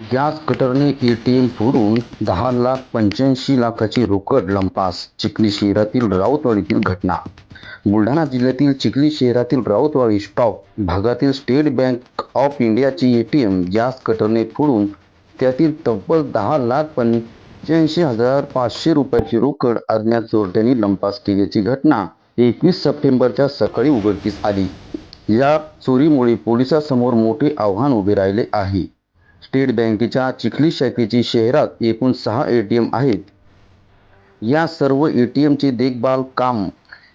Gas कटरने ATM फोडून दहा लाख पंच्याऐंशी लाखाची रोकड लंपास चिखली शहरातील राऊतवाडीतील घटना. बुलढाणा जिल्ह्यातील चिखली शहरातील राऊतवाडी स्टॉप भागातील स्टेट बँक ऑफ इंडियाची एटीएम गॅस कटरने फोडून त्यातील तब्बल दहा लाख पंच्याऐंशी हजार पाचशे रुपयाची रोकड अज्ञात चोरट्यांनी लंपास केल्याची घटना एकवीस सप्टेंबरच्या सकाळी उघडकीस आली. या चोरीमुळे पोलिसांसमोर मोठे आव्हान उभे राहिले आहे. स्टेट बँकेच्या चिखली शाखेची शहरात एकूण सहा ए टी एम आहेत. या सर्व ए टी एमचे देखभाल काम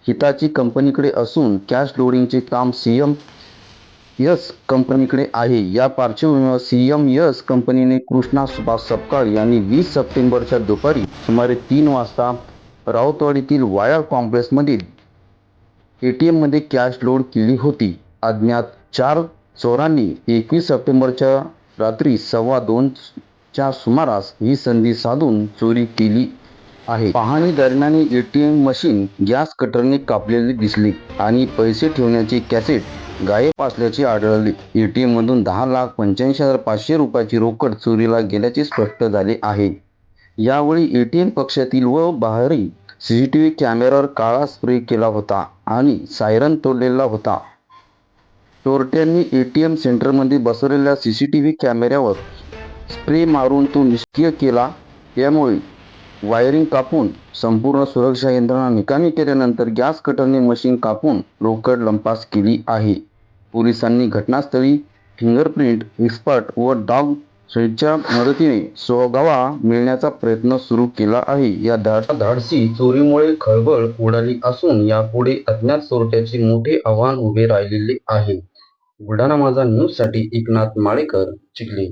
हिताची कंपनीकडे असून कॅश लोडिंगचे काम सी एम यस कंपनीकडे आहे. या पार्श्वभूमीवर सी एम यस कंपनीने कृष्णा सुभाष सपकाळ यांनी वीस सप्टेंबरच्या दुपारी सुमारे तीन वाजता राऊतवाडीतील वाया कॉम्प्लेक्समधील एटीएममध्ये कॅश लोड केली होती. अज्ञात चार चोरांनी एकवीस सप्टेंबरच्या रात्री सव्वा दोनच्या सुमारास ही संधी साधून चोरी केली आहे. पाहणी दरम्यान एटीएम मशीन गॅस कटरने कापलेली दिसली आणि पैसे ठेवण्याची कॅसेट गायब असल्याचे आढळले. एटीएम मधून दहा लाख पंच्याऐंशी हजार पाचशे रुपयाची रोकड चोरीला गेल्याचे स्पष्ट झाले आहे. यावेळी एटीएम कक्षातील व बाहेरील सीसीटीव्ही कॅमेऱ्यावर काळा स्प्रे केला होता आणि सायरन तोडलेला होता. चोरट्यांनी एटीएम सेंटरमध्ये बसवलेल्या सीसीटीव्ही कॅमेऱ्यावर स्प्रे मारून तो निष्क्रिय केला. यामुळे वायरिंग कापून संपूर्ण सुरक्षा यंत्रणा निकामी केल्यानंतर गॅस कटरने मशीन कापून रोकड लंपास केली आहे. पोलिसांनी घटनास्थळी फिंगरप्रिंट एक्सपर्ट व डॉग शेडच्या मदतीने सोगावा मिळण्याचा प्रयत्न सुरू केला आहे. या धाडसी चोरीमुळे खळबळ उडाली असून यापुढे अज्ञात चोरट्याचे मोठे आव्हान उभे राहिलेले आहे. बुलढाणा माझा न्यूजसाठी एकनाथ माळेकर चिखली.